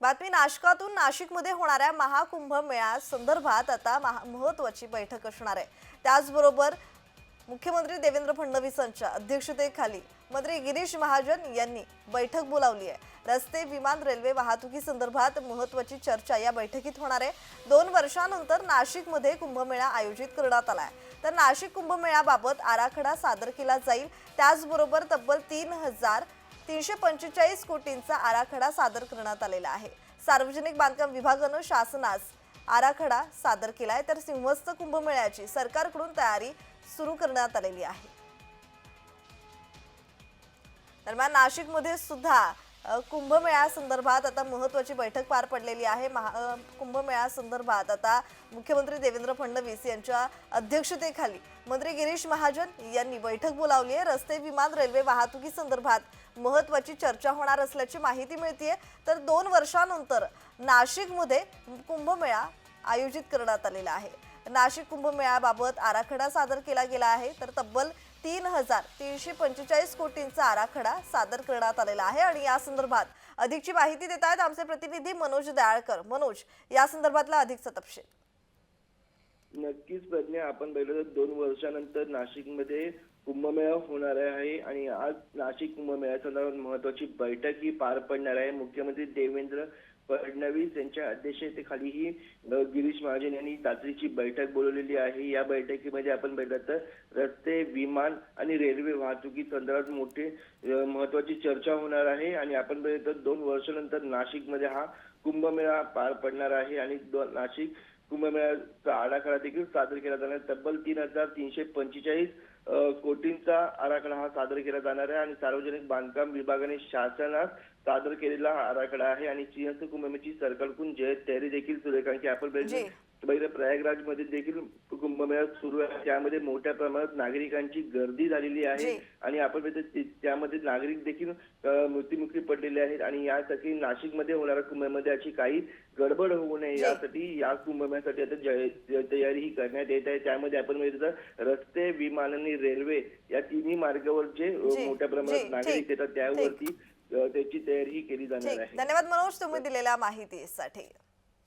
बातमी नाशकातून नाशिकमध्ये होणाऱ्या महाकुंभ मेळा संदर्भात आता महा- महत्वाची बैठक असणार आहे. त्याचबरोबर मुख्यमंत्री देवेंद्र फडणवीसांच्या अध्यक्षतेखाली मंत्री गिरीश महाजन यांनी बैठक बोलावली आहे. रस्ते विमान रेल्वे वाहतुकी संदर्भात महत्वाची चर्चा या बैठकीत होणार आहे. दोन वर्षानंतर नाशिकमध्ये कुंभमेळा आयोजित करण्यात आला आहे. तर नाशिक कुंभमेळ्याबाबत आराखडा सादर केला जाईल. त्याचबरोबर तब्बल तीन हजार तीनशे पंचेचाळीस कोटींचा आराखडा सादर करण्यात आलेला आहे. सार्वजनिक बांधकाम विभागानं शासनास आराखडा सादर केलाय. तर सिंहस्थ कुंभमेळ्याची सरकारकडून तयारी सुरू करण्यात आलेली आहे. दरम्यान नाशिकमध्ये सुद्धा कुंभमेळ्यासंदर्भात संदर्भात आता महत्वाची बैठक पार पडलेली आहे. महा कुंभमेळ्यासंदर्भात संदर्भात आता मुख्यमंत्री देवेंद्र फडणवीस यांच्या अध्यक्षतेखाली मंत्री गिरीश महाजन यांनी बैठक बोलावली आहे. रस्ते विमान रेल्वे वाहतुकी संदर्भात महत्वाची चर्चा होणार असल्याची माहिती मिळतीये. तर दोन वर्षानंतर नाशिकमध्ये कुंभमेळा आयोजित करण्यात आलेला आहे. नाशिक कुंभमेळ्याबाबत आराखडा सादर केला गेला आहे. तर तब्बल तीन हजार तीनशे पंचेचाळीस कोटींचा आराखडा सादर करण्यात आलेला आहे आणि या संदर्भात अधिकची माहिती देत आहेत आमचे प्रतिनिधी मनोज दयाळकर. मनोज या संदर्भातला अधिकचा तपशील. नक्कीच प्रज्ञा आपण पहिलं तर दोन वर्षानंतर नाशिकमध्ये कुंभमेळा होणार आहे आणि आज नाशिक कुंभमेळ्या संदर्भात महत्वाची बैठक ही पार पडणार आहे. मुख्यमंत्री देवेंद्र फडणवीस यांच्या अध्यक्षतेखाली ही गिरीश महाजन यांनी तातडीची बैठक बोलवलेली आहे. या बैठकीमध्ये आपण बघितलं तर रस्ते विमान आणि रेल्वे वाहतुकी संदर्भात मोठे महत्वाची चर्चा होणार आहे. आणि आपण बघितलं तर दोन वर्षानंतर नाशिकमध्ये हा कुंभमेळा पार पडणार आहे. आणि नाशिक कुंभमेळ्याचा आराखडा देखील सादर केला जाणार आहे. तब्बल तीन हजार तीनशे पंचेचाळीस कोटींचा आराखडा हा सादर केला जाणार आहे आणि सार्वजनिक बांधकाम विभागाने शासनास सादर केलेला हा आराखडा आहे आणि सिंहस्थ कुंभमेळ्याची सरकारकडून जय तयारी देखील सुरू आहे कारण की आपण. पाहिलं प्रयागराजमध्ये देखील कुंभमेळा सुरू आहे. त्यामध्ये मोठ्या प्रमाणात नागरिकांची गर्दी झालेली आहे. आणि आपण त्यामध्ये नागरिक देखील मृत्युमुखी पडलेले आहेत आणि यासाठी नाशिकमध्ये होणाऱ्या कुंभमेळ्यामध्ये अशी काही गडबड होऊ नये. यासाठी या कुंभमेळ्यासाठी आता तयारी ही करण्यात येत आहे. त्यामध्ये आपण रस्ते विमान आणि रेल्वे या तिन्ही मार्गावर जे मोठ्या प्रमाणात नागरिक येतात त्यावरती त्याची तयारी ही केली जाणार आहे. धन्यवाद मनोज तुम्ही दिलेल्या माहितीसाठी.